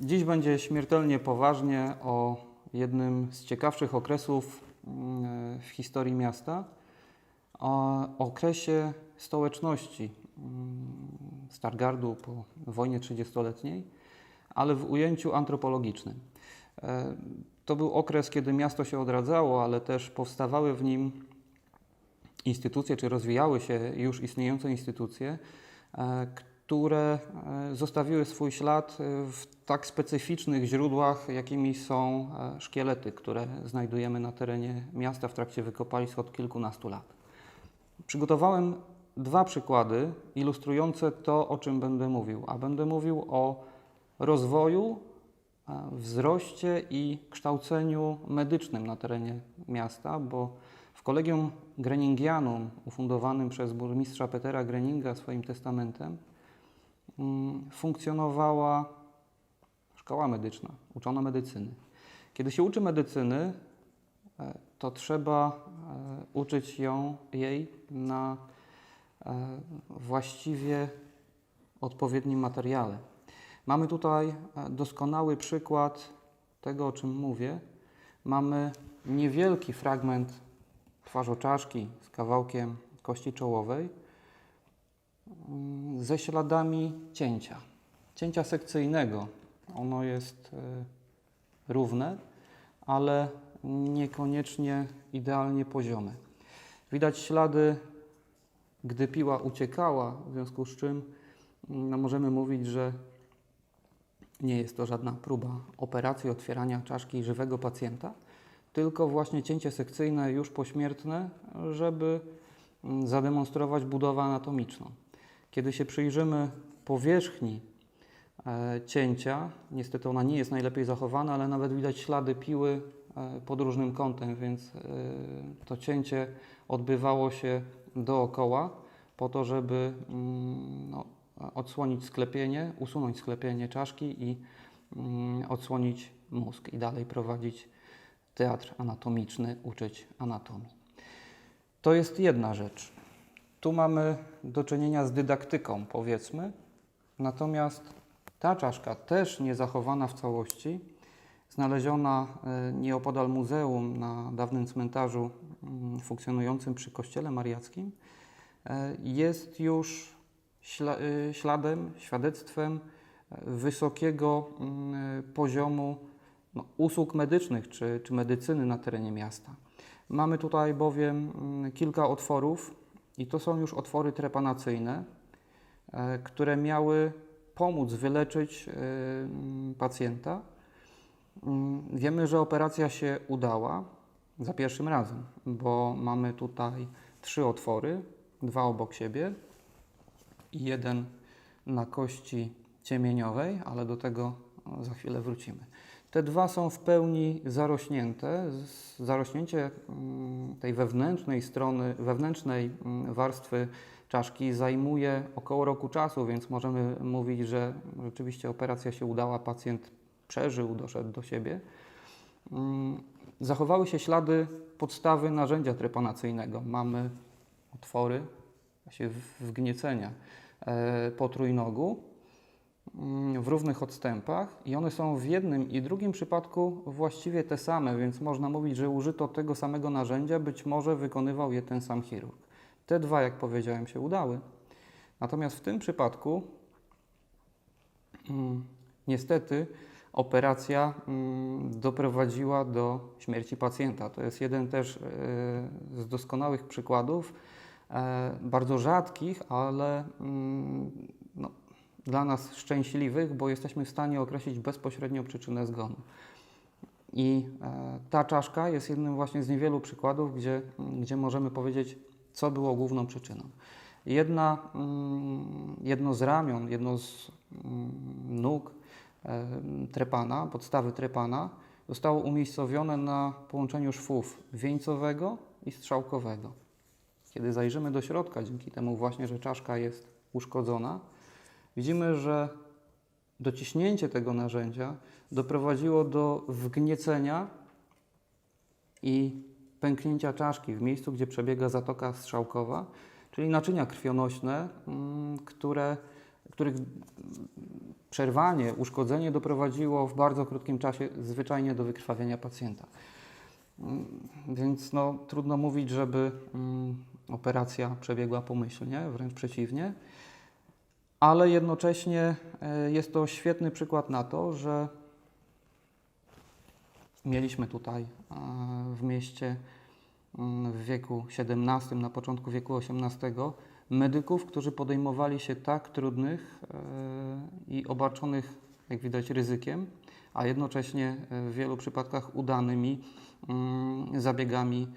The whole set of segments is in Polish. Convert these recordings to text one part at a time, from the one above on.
Dziś będzie śmiertelnie poważnie o jednym z ciekawszych okresów mm, w historii miasta, o okresie stołeczności mm, Stargardu po wojnie 30-letniej, ale w ujęciu antropologicznym. E, To był okres, kiedy miasto się odradzało, ale też powstawały w nim instytucje, czy rozwijały się już istniejące instytucje, e, które e, zostawiły swój ślad e, w tak specyficznych źródłach, jakimi są e, szkielety, które znajdujemy na terenie miasta w trakcie wykopalisk od kilkunastu lat. Przygotowałem dwa przykłady ilustrujące to, o czym będę mówił, a będę mówił o rozwoju, wzroście i kształceniu medycznym na terenie miasta, bo w Kolegium Greningianum, ufundowanym przez burmistrza Petera Greninga swoim testamentem, funkcjonowała szkoła medyczna, uczono medycyny. Kiedy się uczy medycyny, e, to trzeba e, uczyć ją jej na e, właściwie odpowiednim materiale. Mamy tutaj doskonały przykład tego, o czym mówię. Mamy niewielki fragment twarzoczaszki z kawałkiem kości czołowej mm, ze śladami cięcia, cięcia sekcyjnego. Ono jest e, równe, ale niekoniecznie idealnie poziome. Widać ślady, gdy piła uciekała, w związku z czym mm, no, możemy mówić, że nie jest to żadna próba operacji otwierania czaszki żywego pacjenta, tylko właśnie cięcie sekcyjne już pośmiertne, żeby mm, zademonstrować budowę anatomiczną. Kiedy się przyjrzymy powierzchni e, cięcia, niestety ona nie jest najlepiej zachowana, ale nawet widać ślady piły e, pod różnym kątem, więc e, to cięcie odbywało się dookoła po to, żeby mm, no, odsłonić sklepienie, usunąć sklepienie czaszki i mm, odsłonić mózg i dalej prowadzić teatr anatomiczny, uczyć anatomii. To jest jedna rzecz. Tu mamy do czynienia z dydaktyką, powiedzmy, natomiast ta czaszka, też niezachowana w całości, znaleziona e, nieopodal muzeum na dawnym cmentarzu mm, funkcjonującym przy kościele mariackim, e, jest już y, śladem, świadectwem e, wysokiego mm, poziomu no, usług medycznych czy, czy medycyny na terenie miasta. Mamy tutaj bowiem mm, kilka otworów i to są już otwory trepanacyjne, e, które miały pomóc wyleczyć e, mm, pacjenta. Mm, Wiemy, że operacja się udała za pierwszym razem, bo mamy tutaj trzy otwory, dwa obok siebie i jeden na kości ciemieniowej, ale do tego za chwilę wrócimy. Te dwa są w pełni zarośnięte. Zarośnięcie mm, tej wewnętrznej strony, wewnętrznej mm, warstwy czaszki zajmuje około roku czasu, więc możemy mówić, że rzeczywiście operacja się udała, pacjent przeżył, doszedł do siebie. Mm, Zachowały się ślady podstawy narzędzia trepanacyjnego. Mamy otwory, w- wgniecenia e, po trójnogu w równych odstępach i one są w jednym i drugim przypadku właściwie te same, więc można mówić, że użyto tego samego narzędzia, być może wykonywał je ten sam chirurg. Te dwa, jak powiedziałem, się udały. Natomiast w tym przypadku mm, niestety operacja mm, doprowadziła do śmierci pacjenta. To jest jeden też e, z doskonałych przykładów, e, bardzo rzadkich, ale mm, dla nas szczęśliwych, bo jesteśmy w stanie określić bezpośrednio przyczynę zgonu. I e, ta czaszka jest jednym właśnie z niewielu przykładów, gdzie, gdzie możemy powiedzieć, co było główną przyczyną. Jedna, mm, jedno z ramion, jedno z mm, nóg e, trepana, podstawy trepana, zostało umiejscowione na połączeniu szwów wieńcowego i strzałkowego. Kiedy zajrzymy do środka, dzięki temu właśnie, że czaszka jest uszkodzona, widzimy, że dociśnięcie tego narzędzia doprowadziło do wgniecenia i pęknięcia czaszki w miejscu, gdzie przebiega zatoka strzałkowa, czyli naczynia krwionośne, mm, które których przerwanie, uszkodzenie doprowadziło w bardzo krótkim czasie zwyczajnie do wykrwawienia pacjenta. Mm, Więc no, trudno mówić, żeby mm, operacja przebiegła pomyślnie, wręcz przeciwnie, ale jednocześnie e, jest to świetny przykład na to, że mieliśmy tutaj e, w mieście mm, w wieku XVII, na początku wieku XVIII medyków, którzy podejmowali się tak trudnych e, i obarczonych, jak widać, ryzykiem, a jednocześnie w wielu przypadkach udanymi mm, zabiegami,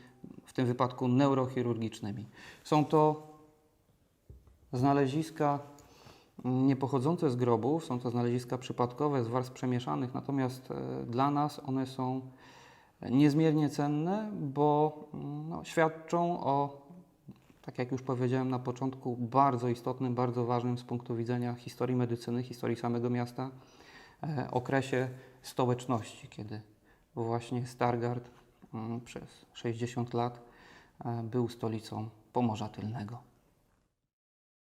w tym wypadku neurochirurgicznymi. Są to znaleziska mm, nie pochodzące z grobów, są to znaleziska przypadkowe z warstw przemieszanych, natomiast e, dla nas one są niezmiernie cenne, bo mm, no, świadczą o, tak jak już powiedziałem na początku, bardzo istotnym, bardzo ważnym z punktu widzenia historii medycyny, historii samego miasta, e, okresie stołeczności, kiedy właśnie Stargard mm, przez 60 lat e, był stolicą Pomorza Tylnego.